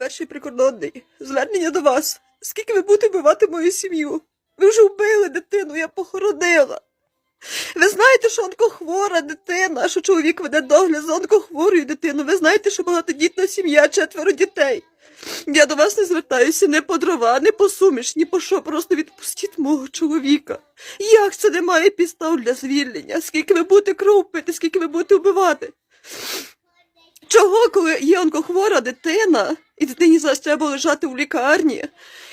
перший прикордонний. Звернення до вас. Скільки ви будете вбивати мою сім'ю? Ви вже вбили дитину, я похоронила. Ви знаєте, що онкохвора дитина, що чоловік веде догляд за онкохворою дитиною. Ви знаєте, що багатодітна сім'я, четверо дітей. Я до вас не звертаюся не по дрова, не по суміш, ні по що. Просто відпустіть мого чоловіка. Як це немає підстав для звільнення? Скільки ви будете кров пити, скільки ви будете вбивати? Чого, коли є онкохвора дитина, і дитині зараз треба лежати в лікарні,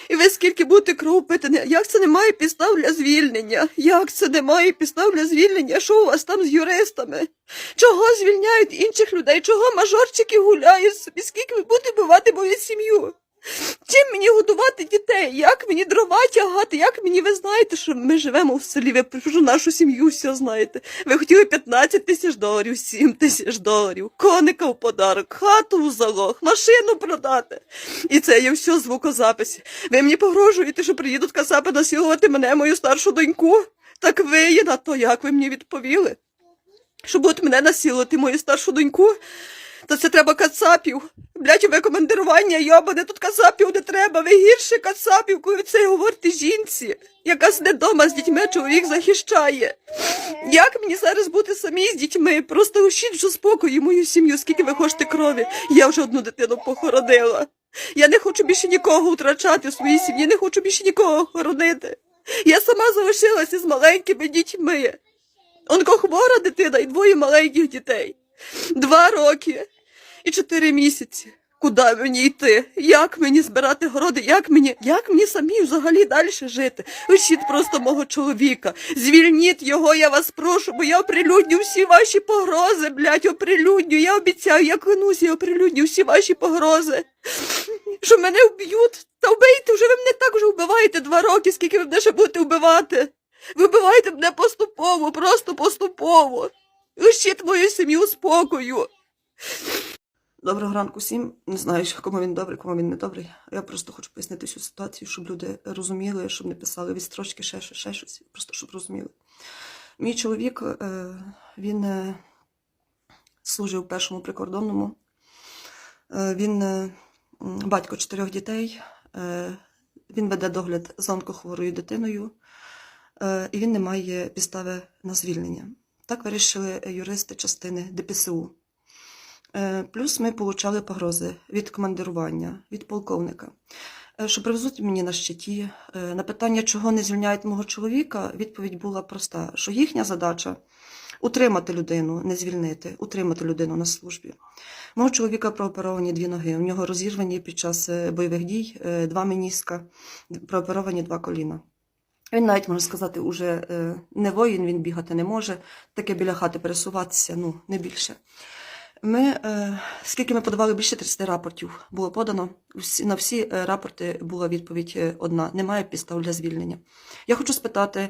і ви скільки будете кров пити? Як це немає підстав для звільнення? Як це немає підстав для звільнення? Що у вас там з юристами? Чого звільняють інших людей? Чого мажорчики гуляють собі? Скільки ви будете бувати мою сім'ю? Чим мені годувати дітей? Як мені дрова тягати? Як мені ви знаєте, що ми живемо в селі? Ви про нашу сім'ю все знаєте. Ви хотіли 15 тисяч доларів, 7 тисяч доларів, коника в подарок, хату в залог, машину продати. І це є все звукозаписі. Ви мені погрожуєте, що приїдуть касапи насилувати мене, мою старшу доньку? Так ви є на то, як ви мені відповіли? Що будуть мене насилувати, мою старшу доньку? Та це треба кацапів. Блять, ви командирування, йобане, тут кацапів не треба. Ви гірше кацапів, коли це говорите жінці, яка сиде дома з дітьми, чоловік захищає. Як мені зараз бути самі з дітьми? Просто лишіть вже спокою мою сім'ю, скільки ви хочете крові. Я вже одну дитину похоронила. Я не хочу більше нікого втрачати в своїй сім'ї, не хочу більше нікого хоронити. Я сама залишилася з маленькими дітьми. Онкохвора дитина і двоє маленьких дітей. Два роки і чотири місяці. Куди мені йти? Як мені збирати городи? Як мені, як мені самі взагалі далі жити? Лишіть просто мого чоловіка. Звільніть його, я вас прошу, бо я оприлюдню всі ваші погрози, блядь, оприлюдню. Я обіцяю, я клянусь, я оприлюдню всі ваші погрози. Що мене вб'ють? Та вбийте вже, ви мене так вже вбиваєте два роки, скільки ви мене ще будете вбивати. Ви вбиваєте мене поступово, просто поступово. Лишіть мою сім'ю спокою. Доброго ранку всім. Не знаю, кому він добрий, кому він не добрий. Я просто хочу пояснити цю ситуацію, щоб люди розуміли, щоб не писали відстрочки, ще щось, ще щось, просто щоб розуміли. Мій чоловік, е, він е, служив першому прикордонному. Е, Він батько чотирьох дітей. Він веде догляд за онкохворою дитиною, і він не має підстави на звільнення. Так вирішили юристи частини ДПСУ. Е, Плюс ми отримали погрози від командирування, від полковника, е, що привезуть мені на щиті. Е, На питання, чого не звільняють мого чоловіка, відповідь була проста: що їхня задача утримати людину, не звільнити, утримати людину на службі. Мого чоловіка прооперовані дві ноги. У нього розірвані під час бойових дій два меніска, прооперовані два коліна. Він навіть, можна сказати, уже е, не воїн, він бігати не може, таке біля хати пересуватися, ну, не більше. Ми, е, скільки ми подавали більше 30 рапортів, було подано. На всі е, рапорти була відповідь е, одна: немає підстав для звільнення. Я хочу спитати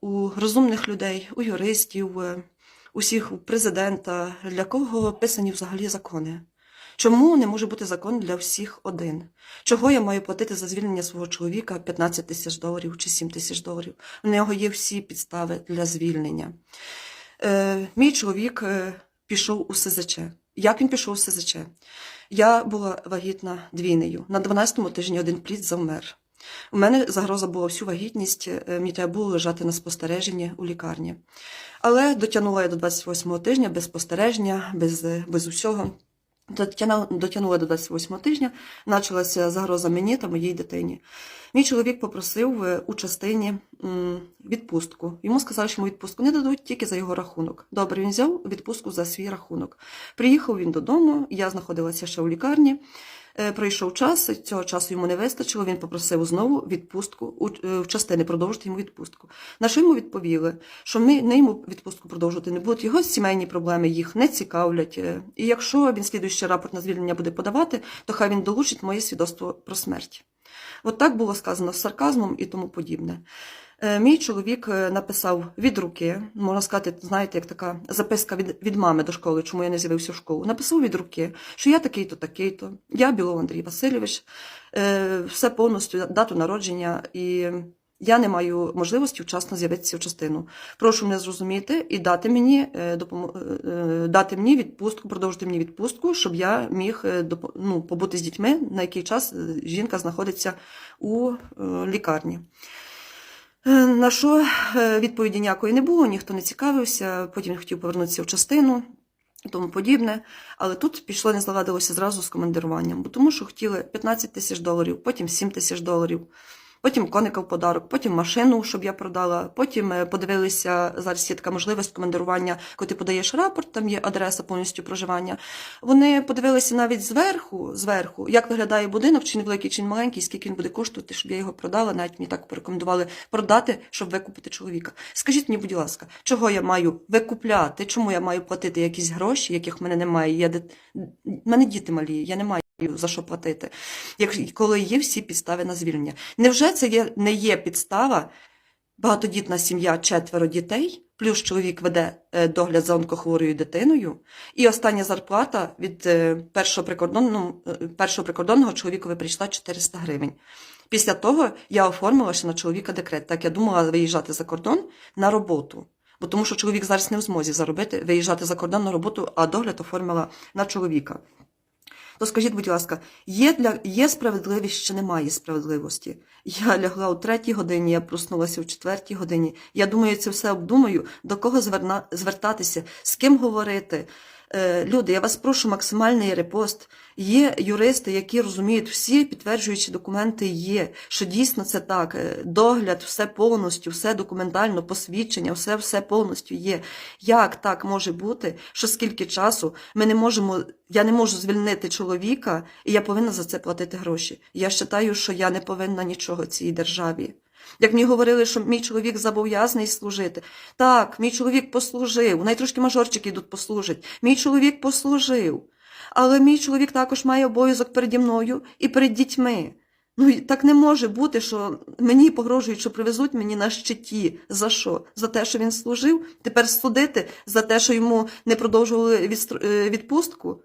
у розумних людей, у юристів, усіх у президента, для кого писані взагалі закони? Чому не може бути закон для всіх один? Чого я маю платити за звільнення свого чоловіка 15 тисяч доларів чи 7 тисяч доларів? У нього є всі підстави для звільнення. Мій чоловік пішов у СЗЧ. Як він пішов у СЗЧ? Я була вагітна двійнею. На 12-му тижні один плід завмер. У мене загроза була всю вагітність, е, мені треба було лежати на спостереженні у лікарні. Але дотягнула я до 28-го тижня без спостереження, без, е, без усього. Дотягнула, до 28-го тижня, почалася загроза мені та моїй дитині. Мій чоловік попросив е, у частині відпустку. Йому сказали, що йому відпустку не дадуть тільки за його рахунок. Добре, він взяв відпустку за свій рахунок. Приїхав він додому, я знаходилася ще у лікарні. Е, Пройшов час, цього часу йому не вистачило. Він попросив знову відпустку е, в частини продовжити йому відпустку. На що йому відповіли, що ми не йому відпустку продовжувати не будуть. Його сімейні проблеми їх не цікавлять. Е, І якщо він слідуючий рапорт на звільнення буде подавати, то хай він долучить моє свідоцтво про смерть. От так було сказано з сарказмом і тому подібне. Е, Мій чоловік е, написав від руки, можна сказати, знаєте, як така записка від, від мами до школи, чому я не з'явився в школу. Написав від руки, що я такий-то, такий-то, я Білов Андрій Васильович, е, все повністю, дату народження і Я не маю можливості вчасно з'явитися в частину. Прошу мене зрозуміти і дати мені е, дати мені відпустку, продовжити мені відпустку, щоб я міг ну, побути з дітьми, на який час жінка знаходиться у лікарні. Е, На що е, відповіді ніякої не було, ніхто не цікавився, потім хотів повернутися в частину і тому подібне. Але тут пішло, не злагодилося зразу з командируванням, бо тому що хотіли 15 тисяч доларів, потім 7 тисяч доларів, потім коника в подарок, потім машину, щоб я продала. Потім е, подивилися, зараз є така можливість командирування, коли ти подаєш рапорт, там є адреса повністю проживання. Вони подивилися навіть зверху, зверху, як виглядає будинок, чи він великий, чи він маленький, скільки він буде коштувати, щоб я його продала. Навіть мені так порекомендували продати, щоб викупити чоловіка. Скажіть мені, будь ласка, чого я маю викупляти? Чому я маю платити якісь гроші, яких в мене немає? Я дит... мене діти малі, я не маю за що платити, як коли є всі підстави на звільнення. Невже це є, не є підстава? Багатодітна сім'я, четверо дітей, плюс чоловік веде е, догляд за онкохворою дитиною, і остання зарплата від е, першого прикордонного, е, першого прикордонного чоловікові прийшла 400 гривень. Після того я оформила ще на чоловіка декрет. Так я думала виїжджати за кордон на роботу. Бо тому що чоловік зараз не в змозі заробити, виїжджати за кордон на роботу, а догляд оформила на чоловіка. То скажіть, будь ласка, є, для, є справедливість чи немає справедливості? Я лягла у третій годині, я проснулася в четвертій годині. Я думаю, це все обдумаю, до кого зверна, звертатися, з ким говорити. Е, люди, я вас прошу, максимальний репост. Є юристи, які розуміють, всі підтверджуючі документи є, що дійсно це так. Е, Догляд, все повністю, все документально, посвідчення, все, все повністю є. Як так може бути, що скільки часу ми не можемо, я не можу звільнити чоловіка, і я повинна за це платити гроші. Я вважаю, що я не повинна нічого цій державі. Як мені говорили, що мій чоловік зобов'язаний служити. Так, мій чоловік послужив. Най трошки мажорчики йдуть послужать. Мій чоловік послужив. Але мій чоловік також має обов'язок переді мною і перед дітьми. Ну так не може бути, що мені погрожують, що привезуть мені на щиті. За що? За те, що він служив? Тепер судити за те, що йому не продовжували е, відпустку?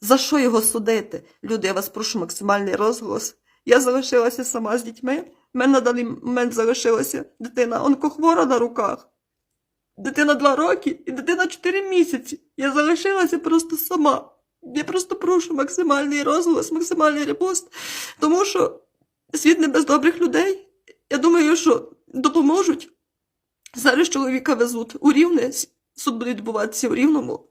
За що його судити? Люди, я вас прошу максимальний розголос. Я залишилася сама з дітьми. У мене на даний момент залишилася дитина онкохвора на руках. Дитина два роки і дитина чотири місяці. Я залишилася просто сама. Я просто прошу максимальний розголос, максимальний репост, тому що світ не без добрих людей. Я думаю, що допоможуть. Зараз чоловіка везуть у рівне, суд буде відбуватися у рівному.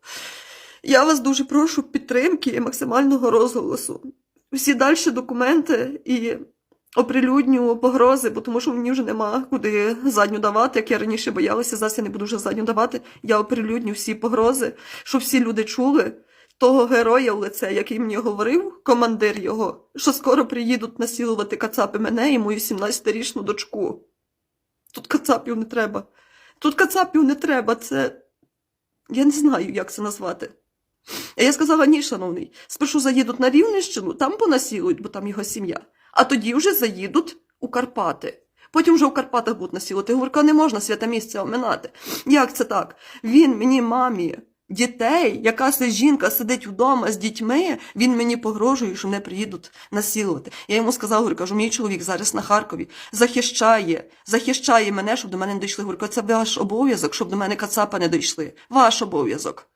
Я вас дуже прошу підтримки і максимального розголосу. Всі далі документи і оприлюдню погрози, бо тому що мені вже нема куди задню давати, як я раніше боялася, зараз я не буду вже задню давати. Я оприлюдню всі погрози, щоб всі люди чули того героя в лице, який мені говорив, командир його, що скоро приїдуть насилувати кацапи мене і мою 17-річну дочку. Тут кацапів не треба. Тут кацапів не треба. Це. Я не знаю, як це назвати. А я сказала, ні, шановний, спершу заїдуть на Рівненщину, там понасілують, бо там його сім'я, а тоді вже заїдуть у Карпати. Потім вже у Карпатах будуть насілувати. Говорка не можна свята місця оминати. Як це так? Він мені, мамі, дітей, яка це жінка сидить вдома з дітьми, він мені погрожує, що не приїдуть насілувати. Я йому сказала, говорю, кажу, мій чоловік зараз на Харкові захищає, захищає мене, щоб до мене не дійшли. Говорю, це ваш обов'язок, щоб до мене кацапа не дійшли. Ваш обов'язок.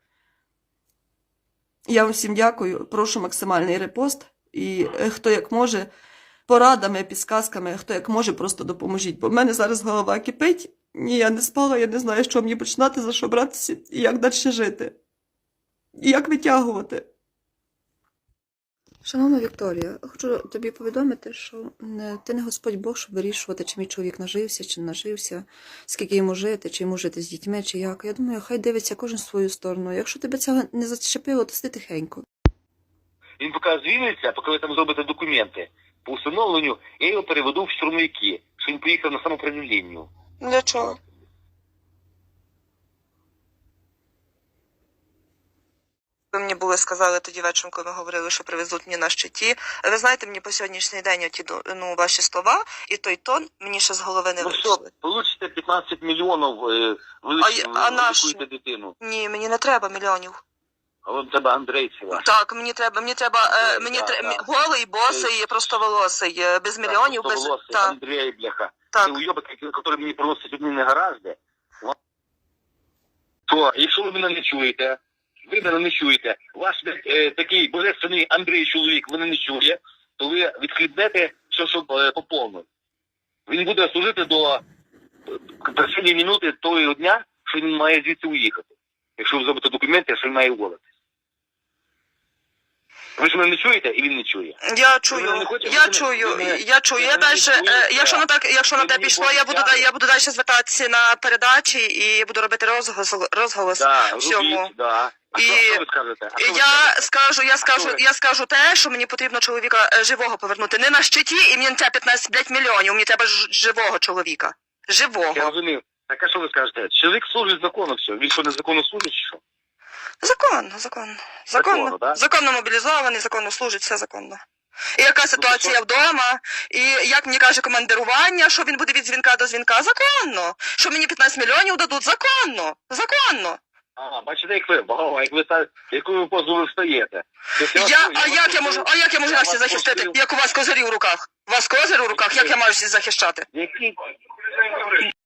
Я вам всім дякую. Прошу максимальний репост. І е, хто як може, порадами, підсказками, хто як може, просто допоможіть. Бо в мене зараз голова кипить. Ні, я не спала, я не знаю, що мені починати, за що братися і як далі жити. І як витягувати. Шановна Вікторія, хочу тобі повідомити, що ти не Господь Бог, щоб вирішувати, чи мій чоловік нажився, чи не нажився, скільки йому жити, чи йому жити з дітьми, чи як. Я думаю, хай дивиться кожен свою сторону. Якщо тебе це не зачепило, то сиди тихенько. Він поки звільниться, поки ви там зробите документи по встановленню, я його переведу в штурмовики, що він поїхав на самопряму. Для чого? Ви мені були сказали тоді вечором, коли ми говорили, що привезуть мені на щиті. Ви знаєте, мені по сьогоднішній день оті ну, ваші слова і той тон мені ще з голови не Ну що, вийшли. получите 15 мільйонів, е, ви А а наш? дитину. Ні, мені не треба мільйонів. Вам треба Андрейцева. Так, мені треба, мені треба, е, мені да, треба да. голий, босий, просто волосий, е, без мільйонів, без Волосий, так, Андрей, бляха. Так. ці уйобики, які мені приносять одні негаразди, то якщо ви мене не чуєте, ви мене не чуєте, ваш е, такий божественний Андрій чоловік мене не чує, то ви відхлібнете все, що е, по повній. Він буде служити до останньої минути того дня, що він має звідси уїхати. Якщо ви зробите документи, що він має уволитись. Ви ж мене не чуєте, і він не чує. Я чую, не хочете? я чую, мене- ви я чую. Я далі, якщо на так, якщо на те пішло, я буду я буду далі звертатися на передачі і буду робити розголос, розголос Да, всьому. робіть, да. А І- що, що ви скажете? А що ви Я скажу, я скажу, я скажу те, що мені потрібно чоловіка е, живого повернути. Не на щиті, і мені не треба 15 блядь, мільйонів, мені треба живого чоловіка. Я Живого. Так а що ви скажете? Чоловік служить закону все. Він що не законно служить, чи що? Законно, законно. Законно, Законно, да? законно мобілізований, законно служить, все законно. І яка ситуація вдома, і як мені каже командирування, що він буде від дзвінка до дзвінка, законно. Що мені 15 мільйонів дадуть, законно. Законно. А, бачите, як ви, О, як ви ста- яку ви позу ви встаєте. Тобто Я, вас- а як я можу, а як я можу вас захистити, як у вас козирі в руках? У вас козир у руках, як я можу захищати? Які?